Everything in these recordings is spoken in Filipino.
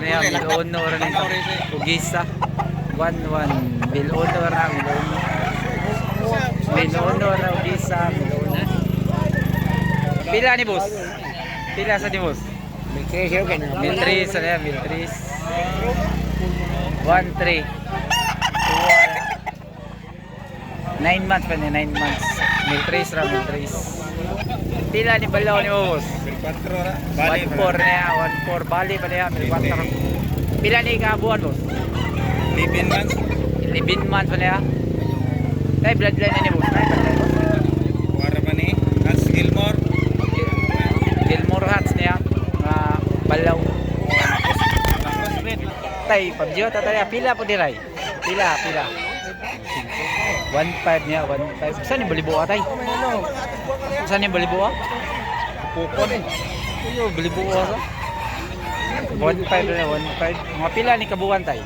niya, mil uno rin ito. Ugisa. 1-1. Mil uno na, mil uno. Mil uno na, ugisa, mil uno. Pila ni boss? Pila sa ni boss? Mil 3 sa niya, mil 3. 1-3. 9 months pa niya, 9 months. Mil 3 ra, 3. Pila ni balaw ni boss? 1-4 na yan, 1-4. Bali pa mil 4. Pila ni kabuan boss? 11 months pa niya. Tay bloodline na ni boss. Tay bloodline boss. Gilmore Hats niya. Mga balaw. Tay, pabjiyo tataya. Pila po diray. Pila, pila. 1.5 niya, 1.5. Saan yung balibuha tay? Saan yung balibuha? Pupon eh. Ayo, balibuha sa. 1.5 na, 1.5. Mga pila ni kabuan tay?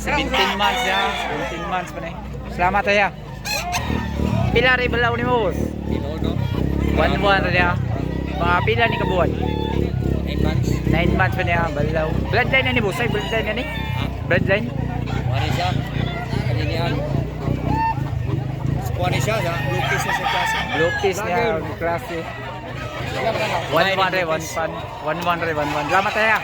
17 months ya, 17 months pa na eh. Salamat tayo. Pila rin balaw ni Mos? 1-1 rin ya. Mga pila ni kabuan? 9 months pa niya, balaw. Bloodline na ni Boss, ay bloodline na ni? Bloodline? Blue piece niya, klase. 1-1 rin, 1-1. 1-1 rin, 1-1. Salamat tayo.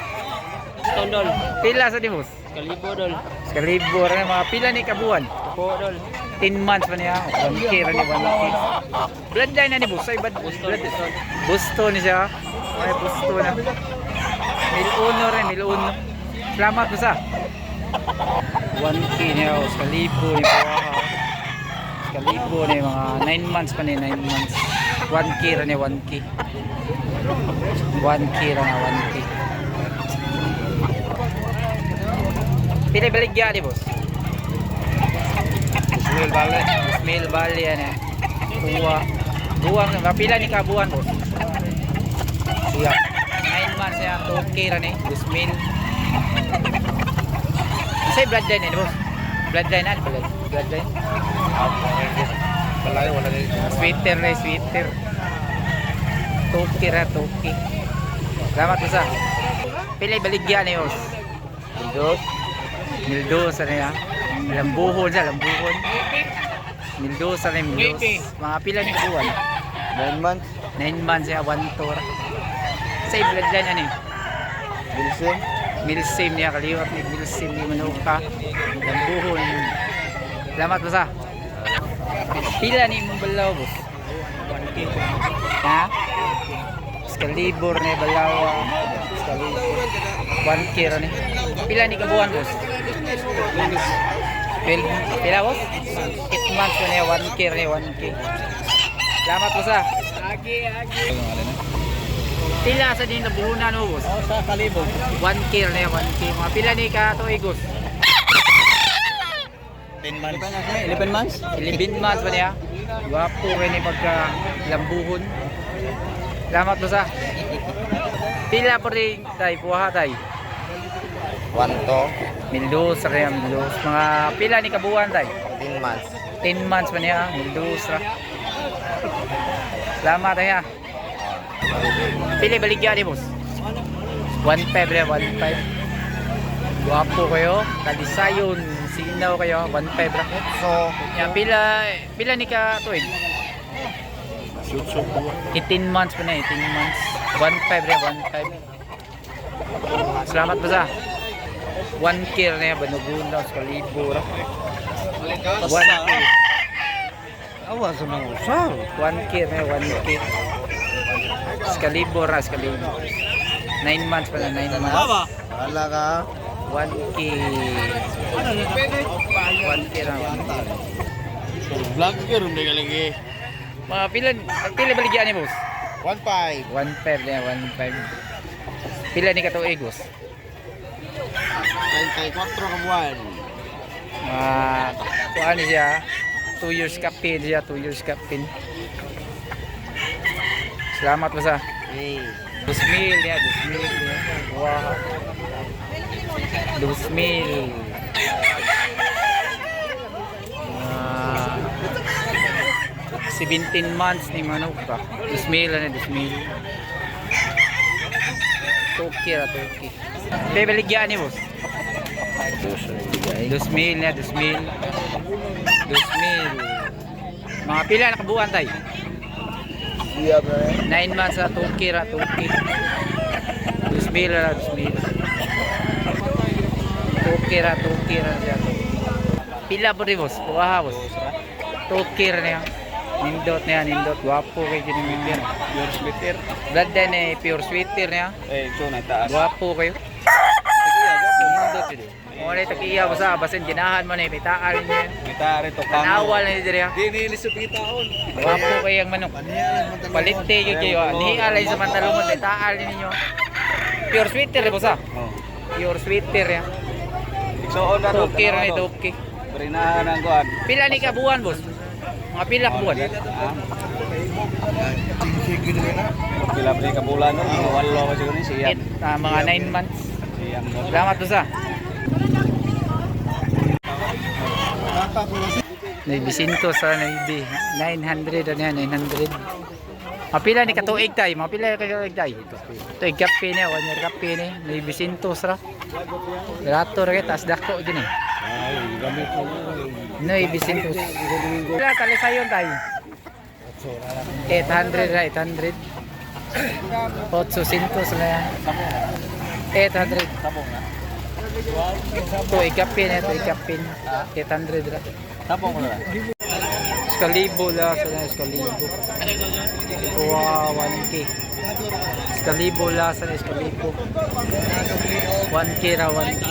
Tondol, Pila sa ni Boss? kalibo dol, Kalibo rin, mga pila ni kabuan? po dol. 10 months pa niya. 1K rin ni 1K. Bloodline na ni Boss. Ay, bad blood. Busto ni siya. Ay, busto na. Mil uno rin, mil uno. Salamat mo sa. 1K niya. O, skalibo ni Buwaha. Skalibo ni mga 9 months pa ni 9 months. 1K rin ni 1K. 1K rin na 1K. Pili baligya ni boss. Ismail Bali. Ismail Bali yan eh. Buwa. Buwang, mapila ni kabuan boss. Siya. 9 months yan. 2K rin eh. Ismail. Yung bloodline eh boss. Bloodline na. Blood- Bloodline. Sweater na sweater. 2K ra 2K. Salamat po sa. Pila baligya ni boss. Mildos. Mildos ano yan? Lambuhon sa lambuhon. Mildos ano yung Mildos. Mga pila ni kabuan. 9 months, 9 months ya, 1 tour. Sa bloodline ano eh. Wilson, Milsim niya kaliwat ni Milsim ni Manuka. Lambuhon. Salamat po sa. Pila ni mong balaw boss. Ha? Excalibur ni balawa. Excalibur. 1K ra ni. Pila ni kabuan boss? Pil, pila boss? 8 months niya, 1K ra ni 1K. Salamat po sa. Pila sa din nabuhunan mo boss? oh, sa kalibo. 1K ra niya, 1K. Mga pila ni ka to igos? 10 months. 11 months? 11 months pa niya. Gwapo rin ni pagka lambuhon. Salamat po sa. Pila po rin tay, puha tay. 1 to, Mildos ra Mildos. Mga pila ni kabuan tay. 10 months. 10 months pa niya, Mildos ra. Salamat tay ha. Pili baligya ni boss. 1.5 rin, 1.5. Gwapo kayo, kalisayon, sinaw kayo, 1.5 ra. So, Ya, pila pila ni ka po. 18 months pa na, 18 months. 1.5 rin, 1.5. Salamat ba sa? 1K na yan, banugun daw sa kalibo ra. 1K. Awa sa mga usar. 1K na yan, 1K. Skalibo ra, skalibo. 9 months pa na, 9 months. Wala ka. 1K. 1K na, 1K. Vlog ka rin lagi. Mga pila, pila baligyan ni boss? 1.5. 1.5 na yan, 1.5. Pila ni katuigos? 94 ka buwan. Ah, kuan siya. 2 years captain siya, 2 years captain. Salamat po sa Hey. 2,000 niya, 2,000 niya. Wow. 2,000. Ah, 17 months ni Manuka. 2,000 na 2,000. Tuki ra tuki. Bebeligyan ni boss. Dos mil na, dos mil. Dos mil. Mga pila nakabuan tay. Iya bro. 9 months sa tuki ra tuki. Dos mil ra, dos mil. Tuki ra, tuki ra siya. Pila po rin boss, kuha boss. Tuki ra niya. Nindot niya, nindot. Gwapo kay niya. Pure splitter. Blood din eh, pure sweeter niya. Eh, ito na taas. Gwapo kayo. Mo na takiya basa basin ginahan mo na ipitaal niya. Kita rin to Tanawal na diri. Di ni lisupitaon. Gwapo kayo ang manok. Palite yun kayo. Ni alay sa mantalumon ipitaal ninyo. Pure sweeter eh bosa. Oh. Pure sweeter ya. So, na ro. Tuki ra ni tuki. Perinahan ang kuan. Pila ni kabuan boss? Mga pila ka buwan? Ah. Pila pa ka bulan no? Walo ka siguro ni siya. Ah, mga 9 months. Siya mo. Salamat bosa. Naibisinto sa naibi. 900 ano yan, 900. Mapila ni katuig tay, mapila ka katuig tay. Tuig kape ni, one year kape ni. Naibisinto sa. Rato ra kita, as dako gini. Ay, gamit mo. Naibisinto. Pila tali sayon tay. 800 ra, 800. 800 na yan. 800. Tapong na. Tuig kape ni, tuig kape ni. 800 ra. Tapong ko na. Skalibo la sa na skalibo. Wow, 1k. Skalibo la sa na skalibo. 1k ra 1k.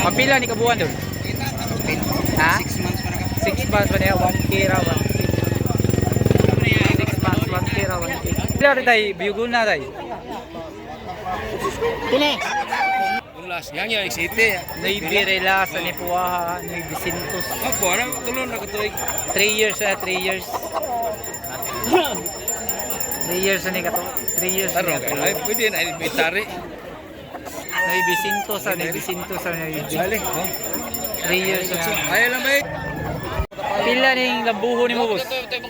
Mapila ni kabuan doon? Ha? 6 months pa niya 1k ra 1k. 6 months 1k ra 1k. Pila rin tayo, biyuguna tayo. Tunas. Tunas. Yang yang city. Navy rela sa ni Puaha, Navy Sintos. Ako, ano tulon na katuig. 3 years na, 3 years. 3 years na ni kato. 3 years ni ay pwede na ibitari. Navy Sintos sa Navy Sintos sa Navy Dali. 3 years na. Ay lang ba? Pila ning lambuho ni mo boss? Namin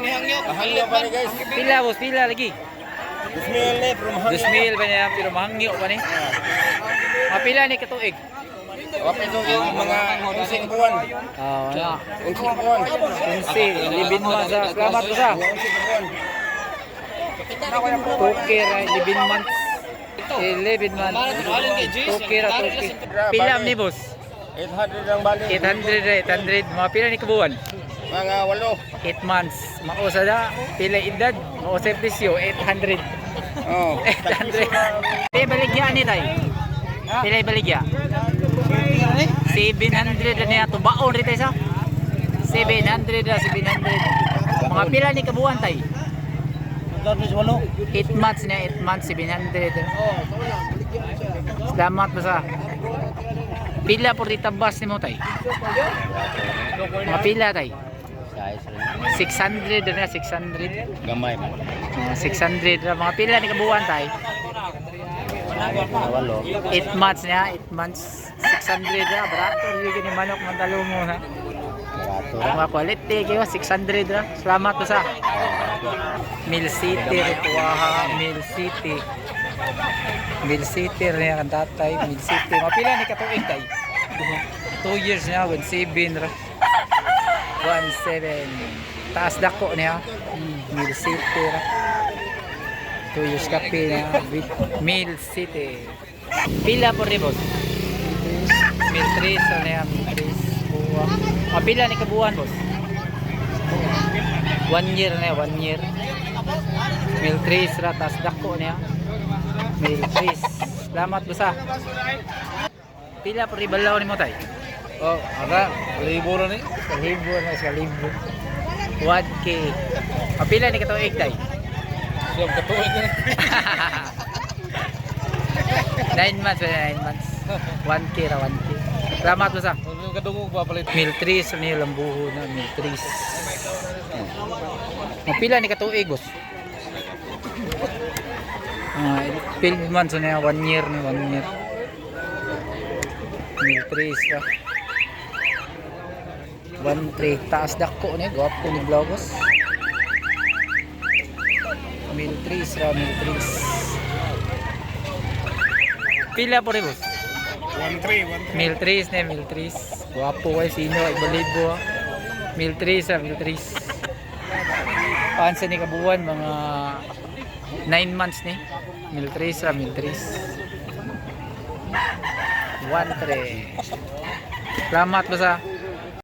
ni hangyo. Hangyo pa ni guys. Pila boss, pila lagi. Bismillah ni from 2,000 ba niya pero mahangyo pa ni. Mapila ni katuig. Wapit yung mga unsing buwan. Ah, wala. Unsing buwan. Kunsi, libin mo sa salamat ko sa. Unsing buwan. Tuki ra 11 months. 11 months. Tuki ra tuki. Pila ni boss? 800 ang balik. 800 ra 800. Mga pila ni kabuan? Mga walo. 8 months. Mausa da, pila edad, mausa presyo 800. Oh. 800. Pila baligya ni tay? Pila baligya? 700 na niya tubaon rin tayo sa 700 na 700 mga pila ni kabuan tay 8 months na 8 months 700 salamat mo sa pila di tabas ni mo tay mga pila tay 600 na 600 Gamay man. mga 600 na mga pila ni kabuan tay Walo. 8 months niya, 8 months, 600 na, barato yung manok ng talo mo ha. Mga quality kayo, 600 na. Salamat sa Mill City, Rituaha, Mill City. Mill City rin ang tatay, Mill City. Mapila ni katuig tay. 2 years na, 1.7 ra. 1.7. Taas dako niya. Mill City ra. 2 years kape na with Mill City. Pila po rin boss? Mill 3 sa niya, Mill 3. Buwa. Ah, pila ni kabuan boss? 1 year na 1 year. Mill 3 sa tas dako niya. Mill 3. Salamat boss ah. Pila po rin ni mo tay? Oh, ara, libo na ni. Sa libo na sa libo. 1K. Apila ni katuig day. Siyam katuig na. 9 months ba 9 months. 1K ra 1K. Salamat mo sa. Kadungog ba palit. Miltris ni lambuho na miltris. Oh. Apila ni katuig boss. Ah, uh, field months na 1 year ni 1 year. Miltris ra. Ah. 1-3. Taas dako ni. Gwapo ni Vlogos. Miltris ra. Miltris. Pila po rin boss? 1-3. Miltris ni. Miltris. Gwapo kay sino. Ibalibo. Miltris ra. Ah. Miltris. Pansa ni kabuan. Mga 9 months ni. Miltris ra. Miltris. 1-3. Salamat basa.